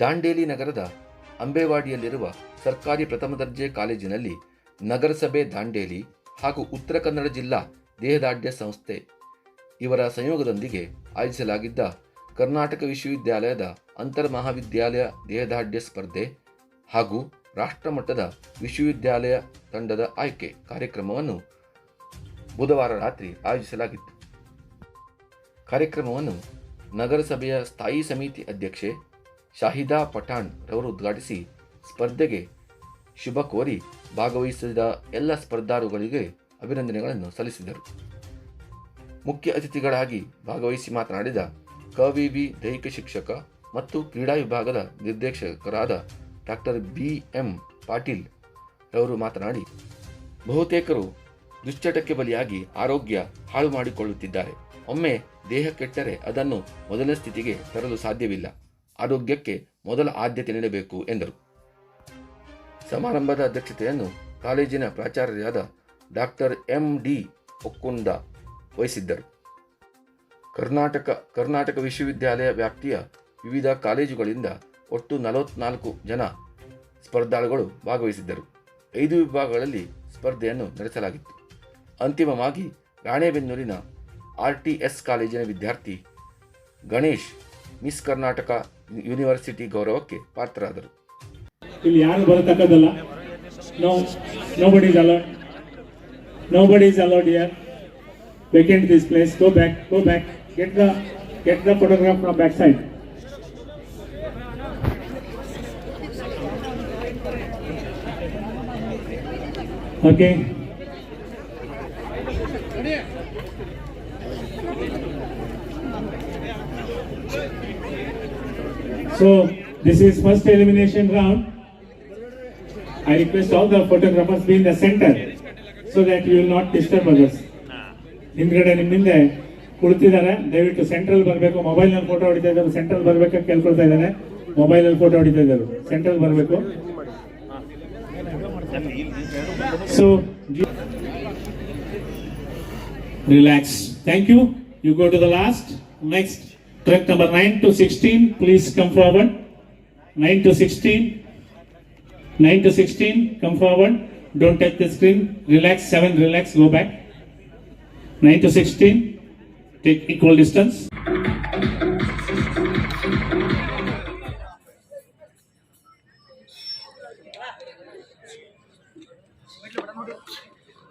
ದಾಂಡೇಲಿ ನಗರದ ಅಂಬೇವಾಡಿಯಲ್ಲಿರುವ ಸರ್ಕಾರಿ ಪ್ರಥಮ ದರ್ಜೆ ಕಾಲೇಜಿನಲ್ಲಿ ನಗರಸಭೆ ದಾಂಡೇಲಿ ಹಾಗೂ ಉತ್ತರ ಕನ್ನಡ ಜಿಲ್ಲಾ ದೇಹದಾಢ್ಯ ಸಂಸ್ಥೆ ಇವರ ಸಂಯೋಗದೊಂದಿಗೆ ಆಯೋಜಿಸಲಾಗಿದ್ದ ಕರ್ನಾಟಕ ವಿಶ್ವವಿದ್ಯಾಲಯದ ಅಂತರ್ ಮಹಾವಿದ್ಯಾಲಯ ದೇಹದಾಢ್ಯ ಸ್ಪರ್ಧೆ ಹಾಗೂ ರಾಷ್ಟ್ರಮಟ್ಟದ ವಿಶ್ವವಿದ್ಯಾಲಯ ತಂಡದ ಆಯ್ಕೆ ಕಾರ್ಯಕ್ರಮವನ್ನು ಬುಧವಾರ ರಾತ್ರಿ ಆಯೋಜಿಸಲಾಗಿತ್ತು. ಕಾರ್ಯಕ್ರಮವನ್ನು ನಗರಸಭೆಯ ಸ್ಥಾಯಿ ಸಮಿತಿ ಅಧ್ಯಕ್ಷೆ ಶಾಹಿದಾ ಪಠಾಣ್ ರವರು ಉದ್ಘಾಟಿಸಿ ಸ್ಪರ್ಧೆಗೆ ಶುಭ ಕೋರಿ ಭಾಗವಹಿಸಿದ ಎಲ್ಲ ಸ್ಪರ್ಧಾಳುಗಳಿಗೆ ಅಭಿನಂದನೆಗಳನ್ನು ಸಲ್ಲಿಸಿದರು. ಮುಖ್ಯ ಅತಿಥಿಗಳಾಗಿ ಭಾಗವಹಿಸಿ ಮಾತನಾಡಿದ ಕವಿವಿ ದೈಹಿಕ ಶಿಕ್ಷಕ ಮತ್ತು ಕ್ರೀಡಾ ವಿಭಾಗದ ನಿರ್ದೇಶಕರಾದ ಡಾಕ್ಟರ್ ಬಿ ಎಂ ಪಾಟೀಲ್ ರವರು ಮಾತನಾಡಿ, ಬಹುತೇಕರು ದುಶ್ಚಟಕ್ಕೆ ಬಲಿಯಾಗಿ ಆರೋಗ್ಯ ಹಾಳು ಮಾಡಿಕೊಳ್ಳುತ್ತಿದ್ದಾರೆ ಒಮ್ಮೆ ದೇಹ ಕೆಟ್ಟರೆ ಅದನ್ನು ಮೊದಲ ಸ್ಥಿತಿಗೆ ತರಲು ಸಾಧ್ಯವಿಲ್ಲ. ಆರೋಗ್ಯಕ್ಕೆ ಮೊದಲ ಆದ್ಯತೆ ನೀಡಬೇಕು ಎಂದರು. ಸಮಾರಂಭದ ಅಧ್ಯಕ್ಷತೆಯನ್ನು ಕಾಲೇಜಿನ ಪ್ರಾಚಾರ್ಯರಾದ ಡಾಕ್ಟರ್ ಎಂ ಡಿ ಒಕ್ಕುಂದ ವಹಿಸಿದ್ದರು. ಕರ್ನಾಟಕ ಕರ್ನಾಟಕ ವಿಶ್ವವಿದ್ಯಾಲಯ ವ್ಯಾಪ್ತಿಯ ವಿವಿಧ ಕಾಲೇಜುಗಳಿಂದ ಒಟ್ಟು ನಲವತ್ನಾಲ್ಕು ಜನ ಸ್ಪರ್ಧಾಳುಗಳು ಭಾಗವಹಿಸಿದ್ದರು. ಐದು ವಿಭಾಗಗಳಲ್ಲಿ ಸ್ಪರ್ಧೆಯನ್ನು ನಡೆಸಲಾಗಿತ್ತು. ಅಂತಿಮವಾಗಿ ರಾಣೆಬೆನ್ನೂರಿನ ಆರ್ ಟಿ ಎಸ್ ಕಾಲೇಜಿನ ವಿದ್ಯಾರ್ಥಿ ಗಣೇಶ್ ಮಿಸ್ ಕರ್ನಾಟಕ ಯೂನಿವರ್ಸಿಟಿ ಗೌರವಕ್ಕೆ ಪಾತ್ರರಾದರು ಇಲ್ಲಿ ಯಾರು ಬರತಕ್ಕದ್ದಲ್ಲ no nobody is allowed nobody is allowed here vacant this place go back go back get the get the photograph from back side okay So, this is first elimination round. I request all the photographers be in the center so that you will not disturb others. ಹಿಂದ್ಗಡೆ ನಿಮ್ಮ ಹಿಂದೆ ಕುಳಿತಿದ್ದಾರೆ. ದಯವಿಟ್ಟು central ಬರಬೇಕು. ಮೊಬೈಲ್ನಲ್ಲಿ photo ಹೊಡಿತಾ ಇದ್ದಾರೆ. Central ಬರ್ಬೇಕಂತ ಕೇಳ್ಕೊಳ್ತಾ ಇದ್ದಾರೆ. ಮೊಬೈಲಲ್ಲಿ ಫೋಟೋ ಹೊಡಿತಾ ಇದ್ದಾರೆ. ಸೆಂಟ್ರಲ್ ಬರಬೇಕು. So relax thank you you go to the last next truck number nine two sixteen please come forward nine two sixteen nine two sixteen come forward don't touch the screen relax seven relax go back nine two sixteen take equal distance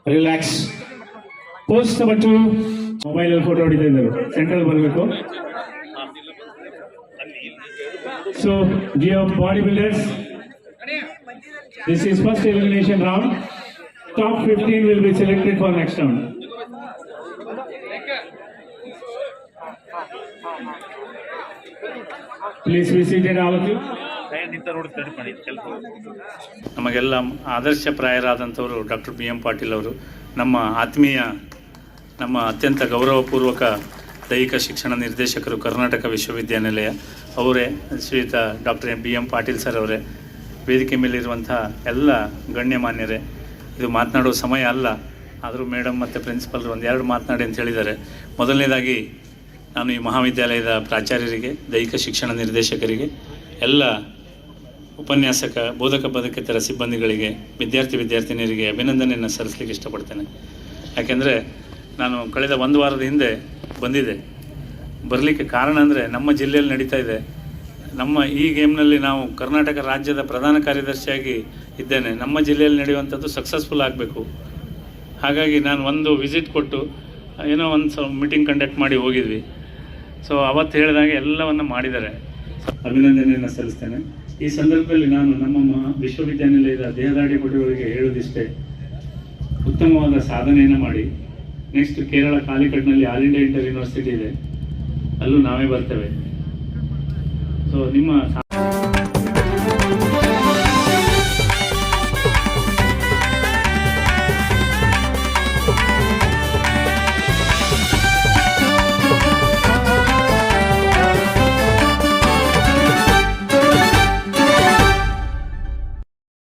relax post number two mobile ಅಲ್ಲಿ photo ಹೊಡಿತಾ ಇದ್ದಾರೆ central ಬರಬೇಕು Jio body builders this is first elimination round top fifteen will be selected for next round please be seated all of you ನಮಗೆಲ್ಲ ಆದರ್ಶಪ್ರಾಯರಾದಂಥವರು doctor B M Patil ಅವರು, ನಮ್ಮ ಆತ್ಮೀಯ, ನಮ್ಮ ಅತ್ಯಂತ ಗೌರವಪೂರ್ವಕ ದೈಹಿಕ ಶಿಕ್ಷಣ ನಿರ್ದೇಶಕರು ಕರ್ನಾಟಕ ವಿಶ್ವವಿದ್ಯಾನಿಲಯ ಅವರೇ, ಶ್ರೀಯುತ doctor B M Patil sir ಅವರೇ, ವೇದಿಕೆ ಮೇಲಿರುವಂಥ ಎಲ್ಲ ಗಣ್ಯಮಾನ್ಯರೇ, ಇದು ಮಾತನಾಡೋ ಸಮಯ ಅಲ್ಲ, ಆದರೂ ಮೇಡಮ್ ಮತ್ತು ಪ್ರಿನ್ಸಿಪಲ್ರು ಒಂದೆರಡು ಮಾತನಾಡಿ ಅಂತ ಹೇಳಿದ್ದಾರೆ. ಮೊದಲನೇದಾಗಿ, ನಾನು ಈ ಮಹಾವಿದ್ಯಾಲಯದ ಪ್ರಾಚಾರ್ಯರಿಗೆ, ದೈಹಿಕ ಶಿಕ್ಷಣ ನಿರ್ದೇಶಕರಿಗೆ, ಎಲ್ಲ ಉಪನ್ಯಾಸಕ, ಬೋಧಕ ಬೋಧಕೇತರ ಸಿಬ್ಬಂದಿಗಳಿಗೆ, ವಿದ್ಯಾರ್ಥಿ ವಿದ್ಯಾರ್ಥಿನಿಯರಿಗೆ ಅಭಿನಂದನೆಯನ್ನು ಸಲ್ಲಿಸಲಿಕ್ಕೆ ಇಷ್ಟಪಡ್ತೇನೆ. ಯಾಕೆಂದರೆ, ನಾನು ಕಳೆದ ಒಂದು ವಾರದ ಹಿಂದೆ ಬಂದಿದ್ದೆ ಬರಲಿಕ್ಕೆ ಕಾರಣ ಅಂದರೆ ನಮ್ಮ ಜಿಲ್ಲೆಯಲ್ಲಿ ನಡೀತಾ ಇದೆ. ನಮ್ಮ ಈ ಗೇಮ್ನಲ್ಲಿ ನಾವು ಕರ್ನಾಟಕ ರಾಜ್ಯದ ಪ್ರಧಾನ ಕಾರ್ಯದರ್ಶಿಯಾಗಿ ಇದ್ದೇನೆ. ನಮ್ಮ ಜಿಲ್ಲೆಯಲ್ಲಿ ನಡೆಯುವಂಥದ್ದು ಸಕ್ಸಸ್ಫುಲ್ ಆಗಬೇಕು. ಹಾಗಾಗಿ ನಾನು ಒಂದು ವಿಸಿಟ್ ಕೊಟ್ಟು, ಏನೋ ಒಂದು ಸ ಮೀಟಿಂಗ್ ಕಂಡಕ್ಟ್ ಮಾಡಿ ಹೋಗಿದ್ವಿ. ಸೊ ಅವತ್ತು ಹೇಳಿದಾಗ ಎಲ್ಲವನ್ನು ಮಾಡಿದ್ದಾರೆ. ಅಭಿನಂದನೆಯನ್ನು ಸಲ್ಲಿಸ್ತೇನೆ. ಈ ಸಂದರ್ಭದಲ್ಲಿ ನಾನು ನಮ್ಮ ವಿಶ್ವವಿದ್ಯಾನಿಲಯದ ದೇಹದಾಡಿ ಪಟುಗಳಿಗೆ ಹೇಳೋದಿಷ್ಟೇ ಉತ್ತಮವಾದ ಸಾಧನೆಯನ್ನು ಮಾಡಿ. ನೆಕ್ಸ್ಟ್ ಕೇರಳ ಕಾಲಿಕಟ್ನಲ್ಲಿ ಆಲ್ ಇಂಡಿಯಾ ಇಂಟರ್ ಯೂನಿವರ್ಸಿಟಿ ಇದೆ. ಅಲ್ಲೂ ನಾವೇ ಬರ್ತೇವೆ. ಸೊ ನಿಮ್ಮ